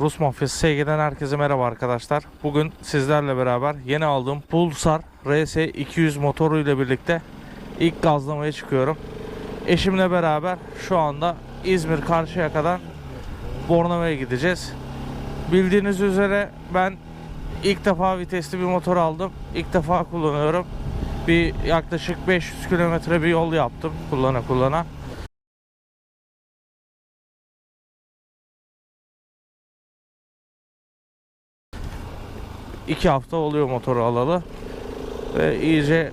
Rus Mafyası SG'den herkese merhaba arkadaşlar. Bugün sizlerle beraber yeni aldığım Pulsar RS 200 motoru ile birlikte ilk gazlamaya çıkıyorum. Eşimle beraber şu anda İzmir Karşıyaka'dan Bornova'ya gideceğiz. Bildiğiniz üzere ben ilk defa vitesli bir motor aldım. İlk defa kullanıyorum. Bir yaklaşık 500 kilometre bir yol yaptım kullana kullana. İki hafta oluyor motoru alalı. Ve iyice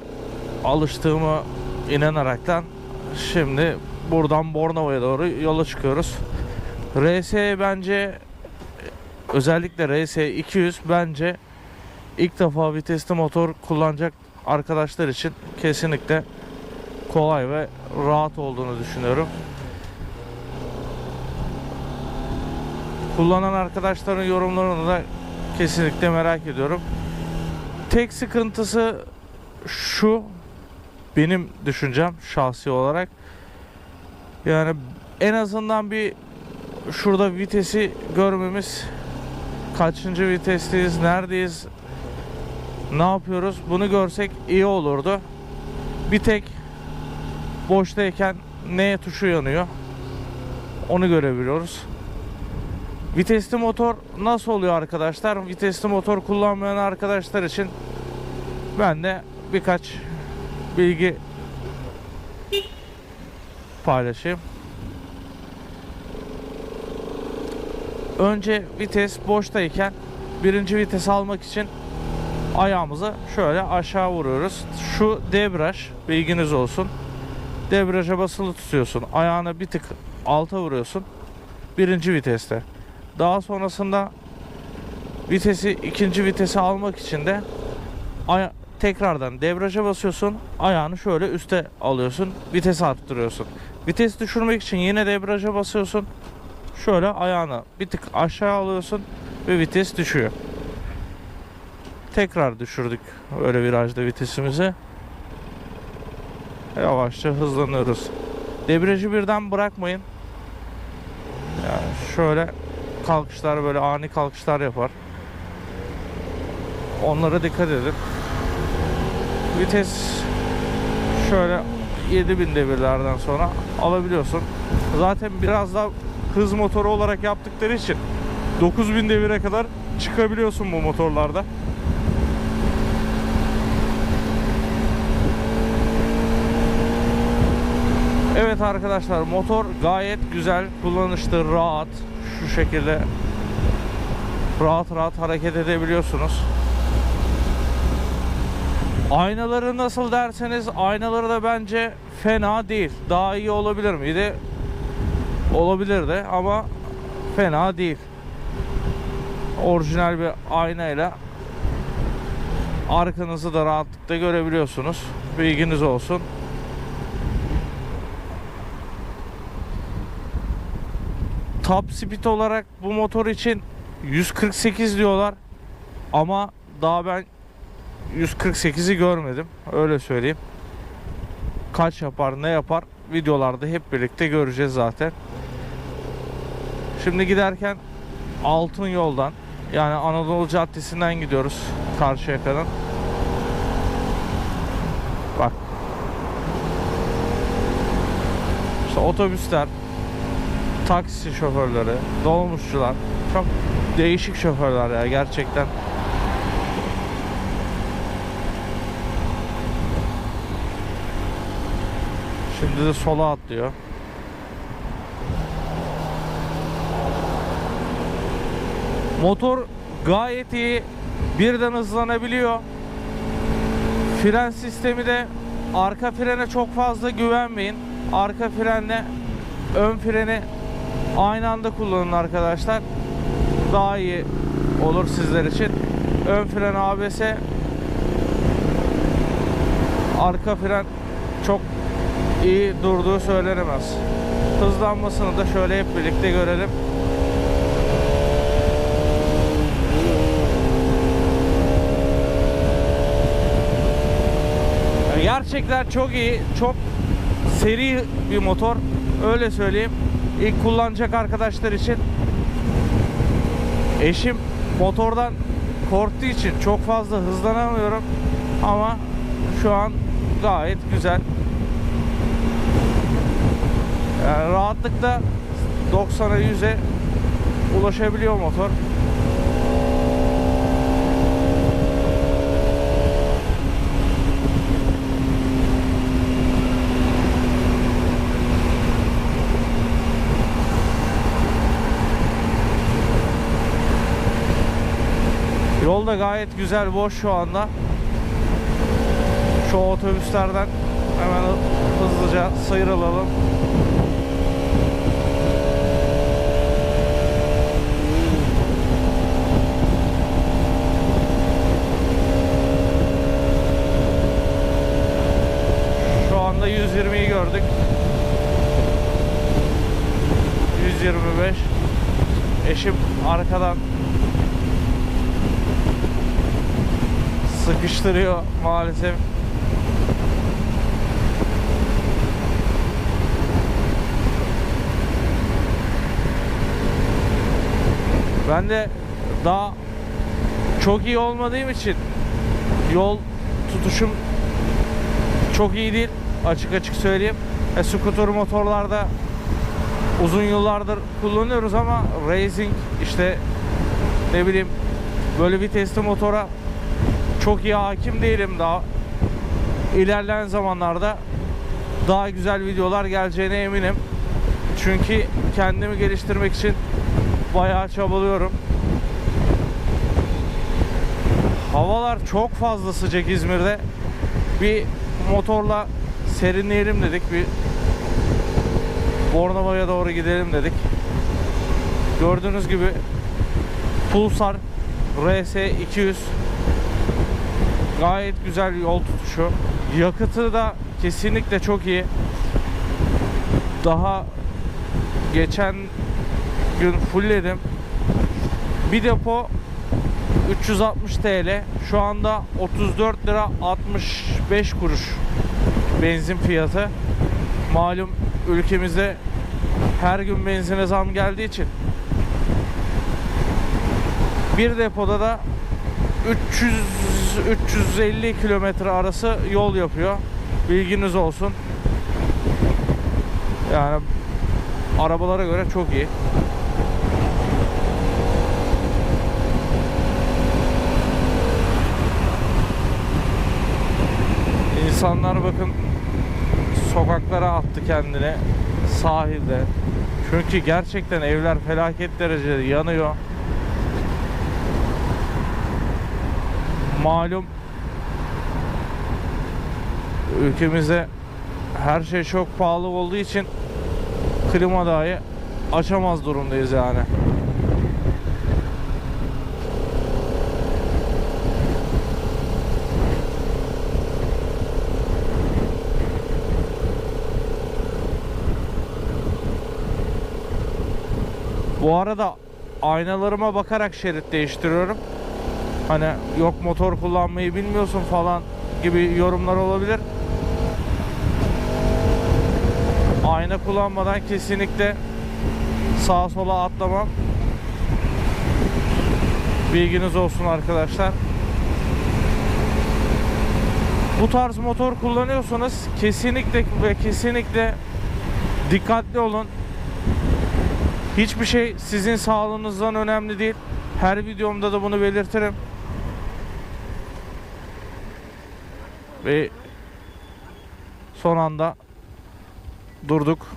alıştığımı inanaraktan şimdi buradan Bornova'ya doğru yola çıkıyoruz. RS bence özellikle RS 200 bence ilk defa vitesli motor kullanacak arkadaşlar için kesinlikle kolay ve rahat olduğunu düşünüyorum. Kullanan arkadaşların yorumlarını da kesinlikle merak ediyorum. Tek sıkıntısı şu benim düşüncem şahsi olarak. Yani en azından bir şurada vitesi görmemiz kaçıncı vitesteyiz, neredeyiz, ne yapıyoruz bunu görsek iyi olurdu. Bir tek boştayken neye tuşu yanıyor onu görebiliyoruz. Vitesli motor nasıl oluyor arkadaşlar? Vitesli motor kullanmayan arkadaşlar için ben de birkaç bilgi paylaşayım. Önce vites boştayken birinci vites almak için ayağımızı şöyle aşağı vuruyoruz. Şu debraj bilginiz olsun. Debrijaja basılı tutuyorsun. Ayağını bir tık alta vuruyorsun. Birinci viteste. Daha sonrasında vitesi ikinci vitesi almak için de tekrardan debriyaja basıyorsun. Ayağını şöyle üste alıyorsun. Vitesi arttırıyorsun. Vites düşürmek için yine debriyaja basıyorsun. Şöyle ayağını bir tık aşağı alıyorsun ve vites düşüyor. Tekrar düşürdük öyle virajda vitesimizi. Yavaşça hızlanıyoruz. Debriyajı birden bırakmayın. Yani şöyle kalkışlar böyle ani kalkışlar yapar. Onlara dikkat edin. Vites şöyle 7000 devirlerden sonra alabiliyorsun. Zaten biraz da hız motoru olarak yaptıkları için 9000 devire kadar çıkabiliyorsun bu motorlarda. Evet arkadaşlar motor gayet güzel, kullanışlı, rahat. Şu şekilde rahat rahat hareket edebiliyorsunuz. Aynaları nasıl derseniz aynaları da bence fena değil. Daha iyi olabilir miydi? Olabilirdi ama fena değil. Orijinal bir aynayla arkanızı da rahatlıkla görebiliyorsunuz. Bilginiz olsun. Top speed olarak bu motor için 148 diyorlar. Ama daha ben 148'i görmedim. Öyle söyleyeyim. Kaç yapar, ne yapar videolarda hep birlikte göreceğiz zaten. Şimdi giderken Altın Yoldan yani Anadolu Caddesi'nden gidiyoruz Karşıyaka'dan. Bak. İşte otobüsler, taksi şoförleri, dolmuşçular çok değişik şoförler ya gerçekten. Şimdi de sola atlıyor. Motor gayet iyi. Birden hızlanabiliyor. Fren sistemi de arka frene çok fazla güvenmeyin. Arka frenle ön freni aynı anda kullanın arkadaşlar. Daha iyi olur sizler için. Ön fren ABS arka fren çok iyi durduğu söylenemez. Hızlanmasını da şöyle hep birlikte görelim. Gerçekten çok iyi, çok seri bir motor. Öyle söyleyeyim. İlk kullanacak arkadaşlar için Eşim motordan korktuğu için çok fazla hızlanamıyorum ama şu an gayet güzel. Yani rahatlıkla 90'a 100'e ulaşabiliyor motor. Yol da gayet güzel boş şu anda. Şu otobüslerden hemen hızlıca sıyrılalım. Şu anda 120'yi gördük. 125. Eşim arkadan sıkıştırıyor maalesef. Ben de daha çok iyi olmadığım için yol tutuşum çok iyi değil açık açık söyleyeyim. E, scooter motorlarda uzun yıllardır kullanıyoruz ama racing işte ne bileyim böyle vitesli motora çok iyi hakim değilim daha. İlerleyen zamanlarda daha güzel videolar geleceğine eminim. Çünkü kendimi geliştirmek için bayağı çabalıyorum. Havalar çok fazla sıcak İzmir'de. Bir motorla serinleyelim dedik. Bir Bornova'ya doğru gidelim dedik. Gördüğünüz gibi Pulsar RS 200 gayet güzel yol tutuşu. Yakıtı da kesinlikle çok iyi. Daha geçen gün fullledim. Bir depo 360 TL. Şu anda 34 lira 65 kuruş benzin fiyatı. Malum ülkemizde her gün benzine zam geldiği için bir depoda da 300 350 kilometre arası yol yapıyor. Bilginiz olsun. Yani arabalara göre çok iyi. İnsanlar bakın sokaklara attı kendini sahilde. Çünkü gerçekten evler felaket derecede yanıyor. Malum ülkemizde her şey çok pahalı olduğu için klima dahi açamaz durumdayız yani. Bu arada aynalarıma bakarak şerit değiştiriyorum. Hani yok motor kullanmayı bilmiyorsun falan gibi yorumlar olabilir. Ayna kullanmadan kesinlikle sağa sola atlamam. Bilginiz olsun arkadaşlar. Bu tarz motor kullanıyorsanız kesinlikle ve kesinlikle dikkatli olun. Hiçbir şey sizin sağlığınızdan önemli değil. Her videomda da bunu belirtirim. Ve son anda durduk.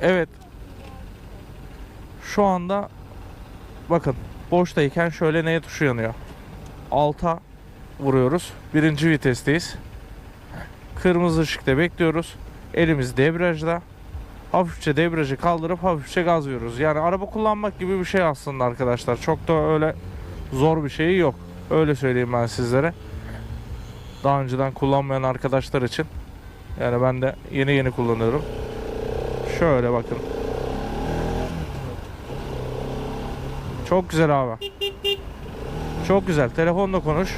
Evet. Şu anda bakın boştayken şöyle neye tuşu yanıyor. Alta vuruyoruz. Birinci vitesteyiz. Kırmızı ışıkta bekliyoruz. Elimiz debriyajda. Hafifçe debriyajı kaldırıp hafifçe gaz veriyoruz. Yani araba kullanmak gibi bir şey aslında arkadaşlar. Çok da öyle zor bir şeyi yok. Öyle söyleyeyim ben sizlere. Daha önceden kullanmayan arkadaşlar için. Yani ben de yeni yeni kullanıyorum. Şöyle bakın. Çok güzel abi. Çok güzel. Telefonla konuş.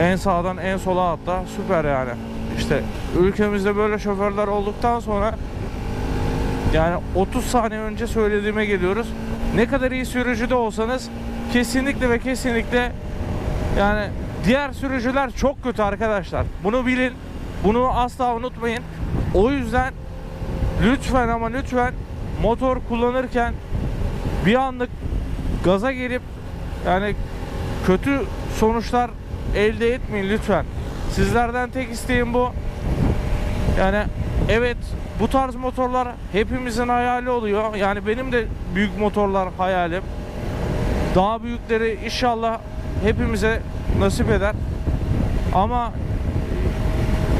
En sağdan en sola atla. Süper yani. İşte ülkemizde böyle şoförler olduktan sonra yani 30 saniye önce söylediğime geliyoruz. Ne kadar iyi sürücü de olsanız kesinlikle ve kesinlikle yani diğer sürücüler çok kötü arkadaşlar. Bunu bilin. Bunu asla unutmayın. O yüzden lütfen ama lütfen motor kullanırken bir anlık gaza gelip yani kötü sonuçlar elde etmeyin lütfen. Sizlerden tek isteğim bu. Yani evet bu tarz motorlar hepimizin hayali oluyor. Yani benim de büyük motorlar hayalim. Daha büyükleri inşallah hepimize nasip eder. Ama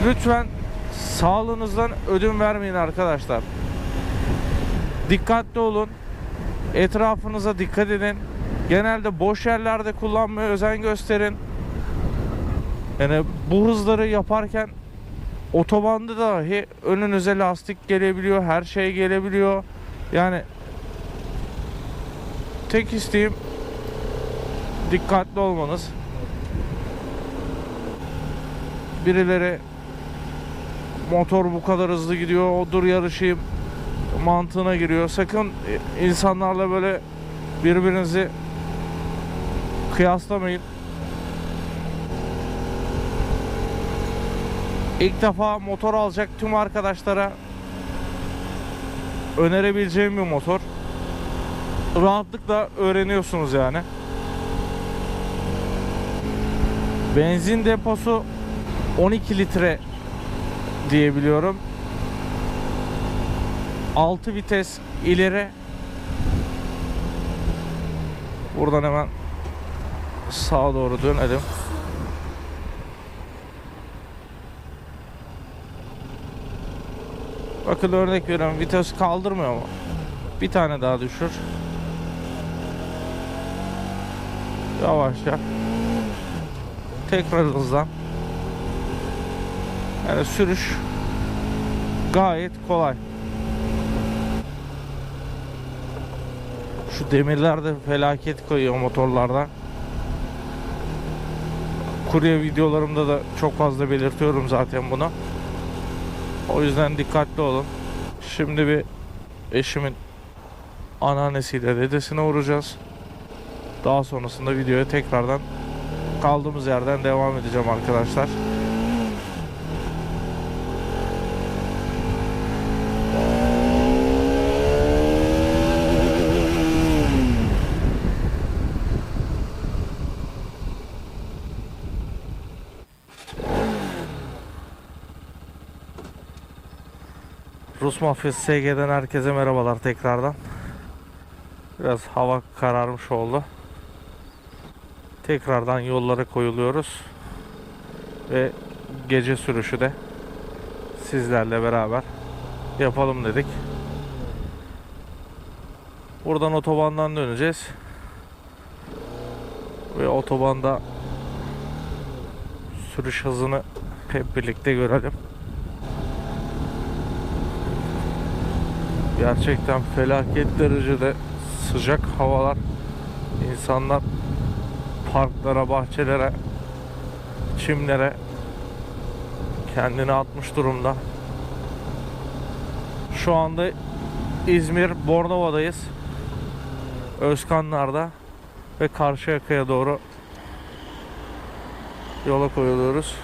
lütfen sağlığınızdan ödün vermeyin arkadaşlar. Dikkatli olun. Etrafınıza dikkat edin. Genelde boş yerlerde kullanmaya özen gösterin. Yani bu hızları yaparken otobanda dahi önünüze lastik gelebiliyor, her şey gelebiliyor. Yani tek isteğim dikkatli olmanız. Birileri motor bu kadar hızlı gidiyor, o dur yarışayım mantığına giriyor. Sakın insanlarla böyle birbirinizi kıyaslamayın. İlk defa motor alacak tüm arkadaşlara önerebileceğim bir motor. Rahatlıkla öğreniyorsunuz yani. Benzin deposu 12 litre diyebiliyorum. 6 vites ileri. Buradan hemen sağa doğru dönelim. Bakın örnek veriyorum vites kaldırmıyor mu? Bir tane daha düşür. Yavaşça. Tekrar hızlan. Yani sürüş gayet kolay. Şu demirler de felaket koyuyor motorlarda. Kurye videolarımda da çok fazla belirtiyorum zaten bunu. O yüzden dikkatli olun. Şimdi bir eşimin anneannesiyle dedesine vuracağız. Daha sonrasında videoya tekrardan kaldığımız yerden devam edeceğim arkadaşlar. Rus Mafyası SG'den herkese merhabalar tekrardan. Biraz hava kararmış oldu. Tekrardan yollara koyuluyoruz. Ve gece sürüşü de sizlerle beraber yapalım dedik. Buradan otobandan döneceğiz. Ve otobanda sürüş hızını hep birlikte görelim. Gerçekten felaket derecede sıcak havalar. İnsanlar parklara, bahçelere, çimlere kendini atmış durumda. Şu anda İzmir Bornova'dayız. Özkanlar'da ve Karşıyaka'ya doğru yola koyuluyoruz.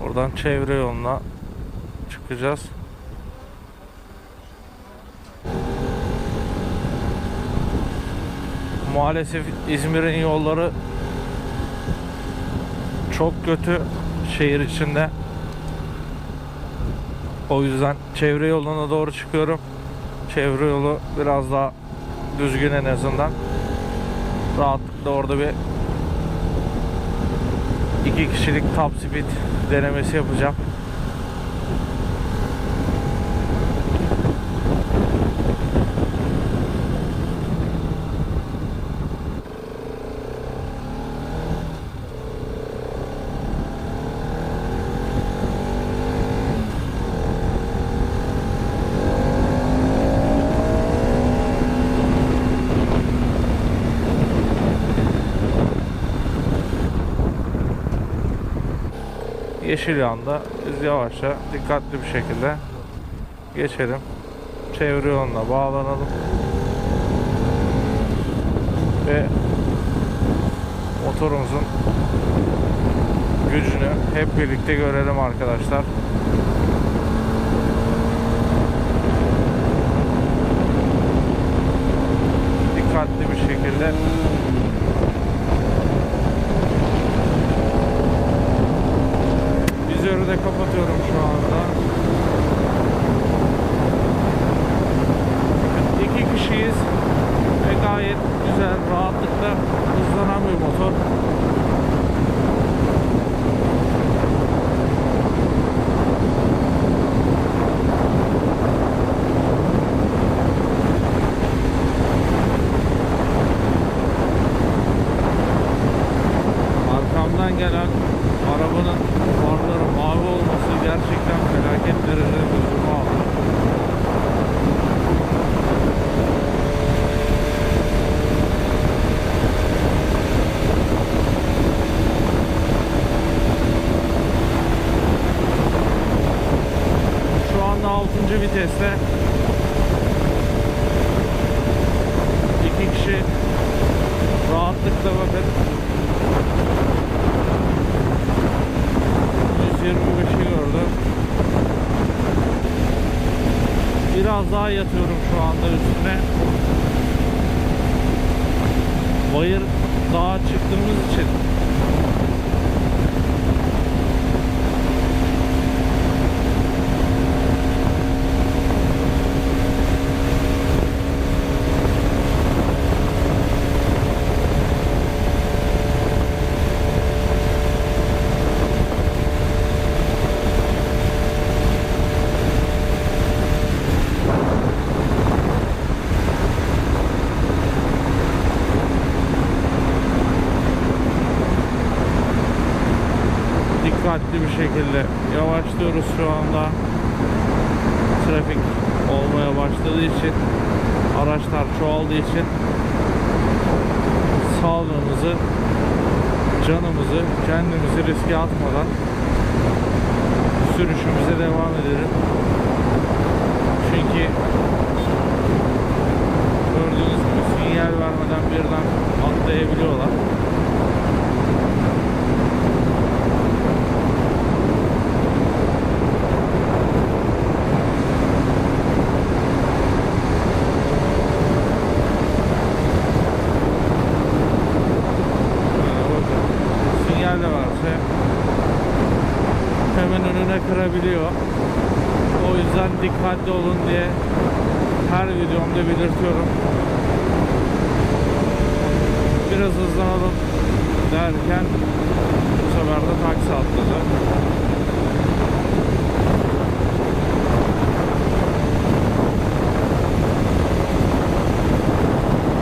Buradan çevre yoluna çıkacağız. Maalesef İzmir'in yolları çok kötü şehir içinde. O yüzden çevre yoluna doğru çıkıyorum. Çevre yolu biraz daha düzgün en azından. Rahatlıkla orada bir iki kişilik top speed denemesi yapacağım. Yeşil yanda biz yavaşça dikkatli bir şekilde geçelim. Çevre yoluna bağlanalım. Ve motorumuzun gücünü hep birlikte görelim arkadaşlar. Dikkatli bir şekilde Vizörü de kapatıyorum şu anda. İki kişiyiz ve gayet güzel, rahatlıkla hızlanan bir motor. Arkamdan gelen arabanın farları mavi olması gerçekten felaket derecede gözümü aldı. Şu anda 6. viteste iki kişi rahatlıkla bakın 125'i gördüm. Biraz daha yatıyorum şu anda üstüne. Bayır dağa çıktığımız için dikkatli bir şekilde yavaşlıyoruz şu anda. Trafik olmaya başladığı için araçlar çoğaldığı için sağlığımızı canımızı kendimizi riske atmadan sürüşümüze devam edelim. Çünkü gördüğünüz gibi sinyal vermeden birden atlayabiliyorlar. sinyal de varsa hemen önüne kırabiliyor. O yüzden dikkatli olun diye her videomda belirtiyorum. Biraz hızlanalım derken bu sefer de taksi atladı.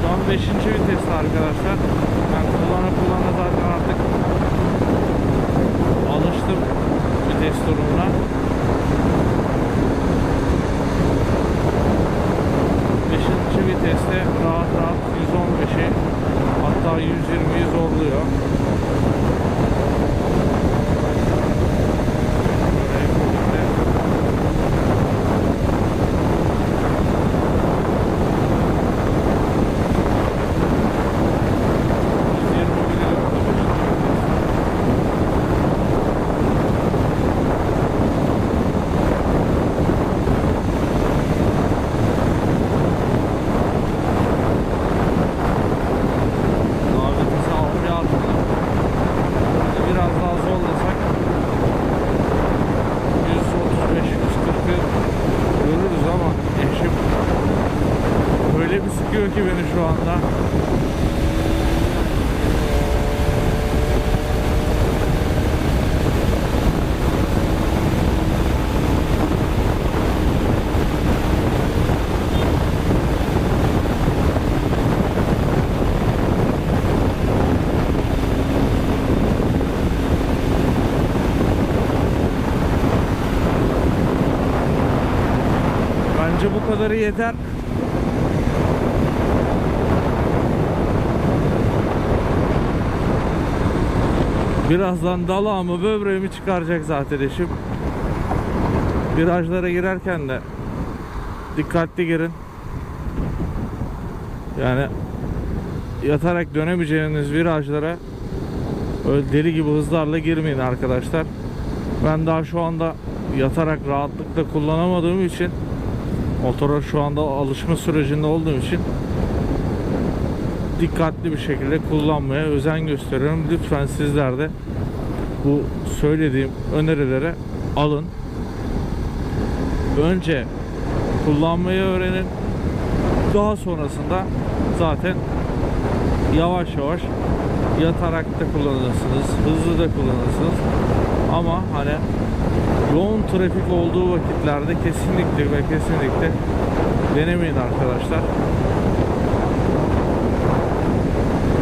Şu an 5. viteste arkadaşlar. Ben kullana kullana zaten artık alıştım vites durumuna. Beşinci viteste rahat rahat 115'i hatta 120'yi zorluyor. Böyle birlikte Daveti sağlamaya atmadım. Biraz daha zorlasak 135 140'ı görürüz ama eşim öyle bir sıkıyor ki beni şu anda. Bence bu kadarı yeter. Birazdan dalağımı böbreğimi çıkaracak zaten eşim. Virajlara girerken de dikkatli girin. Yani yatarak dönemeyeceğiniz virajlara öyle deli gibi hızlarla girmeyin arkadaşlar. Ben daha şu anda yatarak rahatlıkla kullanamadığım için motora şu anda alışma sürecinde olduğum için dikkatli bir şekilde kullanmaya özen gösteriyorum. Lütfen sizler de bu söylediğim önerilere alın. Önce kullanmayı öğrenin. Daha sonrasında zaten yavaş yavaş yatarak da kullanırsınız, hızlı da kullanırsınız. Ama hani yoğun trafik olduğu vakitlerde kesinlikle ve kesinlikle denemeyin arkadaşlar.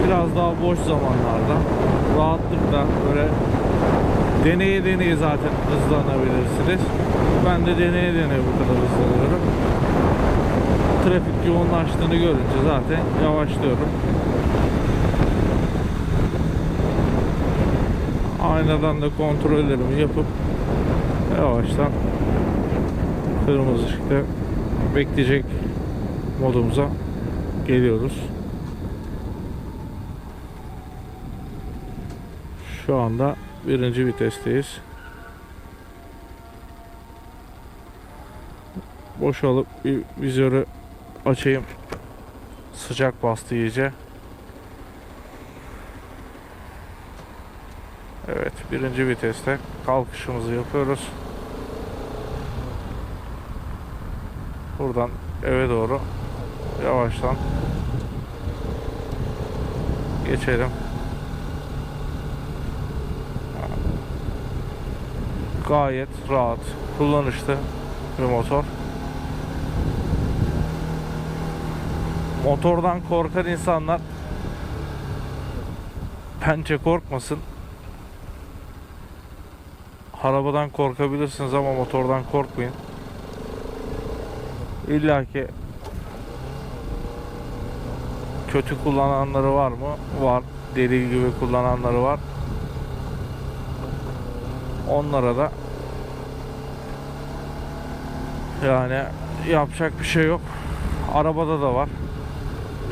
Biraz daha boş zamanlarda rahatlıkla böyle deneye deneye zaten hızlanabilirsiniz. Ben de deneye deneye bu kadar hızlanıyorum. Trafik yoğunlaştığını görünce zaten yavaşlıyorum. Aynadan da kontrollerimi yapıp yavaştan kırmızı ışıkta bekleyecek modumuza geliyoruz. Şu anda birinci vitesteyiz. Boşalıp bir vizörü açayım. Sıcak bastı iyice. Evet birinci viteste kalkışımızı yapıyoruz. Buradan eve doğru yavaştan geçelim. Gayet rahat, kullanışlı bir motor. Motordan korkan insanlar bence korkmasın. Arabadan korkabilirsiniz ama motordan korkmayın. İlla ki kötü kullananları var mı? Var. Deli gibi kullananları var. Onlara da yani yapacak bir şey yok. Arabada da var.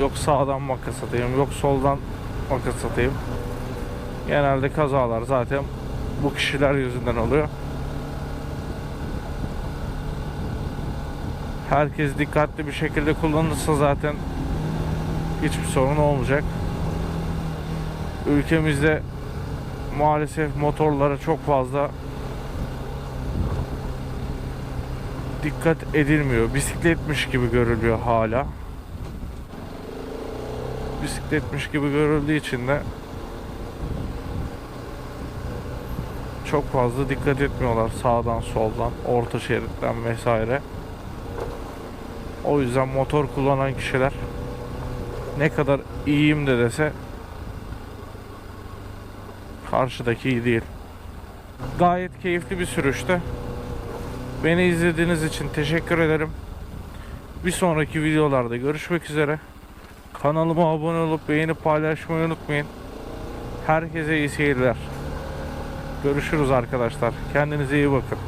Yok sağdan makas atayım, yok soldan makas atayım. Genelde kazalar zaten bu kişiler yüzünden oluyor. Herkes dikkatli bir şekilde kullanırsa zaten hiçbir sorun olmayacak. Ülkemizde maalesef motorlara çok fazla dikkat edilmiyor. Bisikletmiş gibi görülüyor hala. Bisikletmiş gibi görüldüğü için de çok fazla dikkat etmiyorlar sağdan soldan orta şeritten vesaire. O yüzden motor kullanan kişiler ne kadar iyiyim de dese karşıdaki iyi değil. Gayet keyifli bir sürüştü. Beni izlediğiniz için teşekkür ederim. Bir sonraki videolarda görüşmek üzere. Kanalıma abone olup beğenip paylaşmayı unutmayın. Herkese iyi seyirler. Görüşürüz arkadaşlar. Kendinize iyi bakın.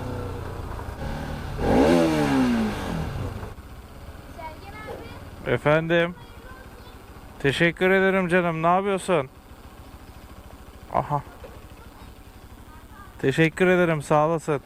Efendim. Teşekkür ederim canım. Ne yapıyorsun? Aha. Teşekkür ederim. Sağ olasın.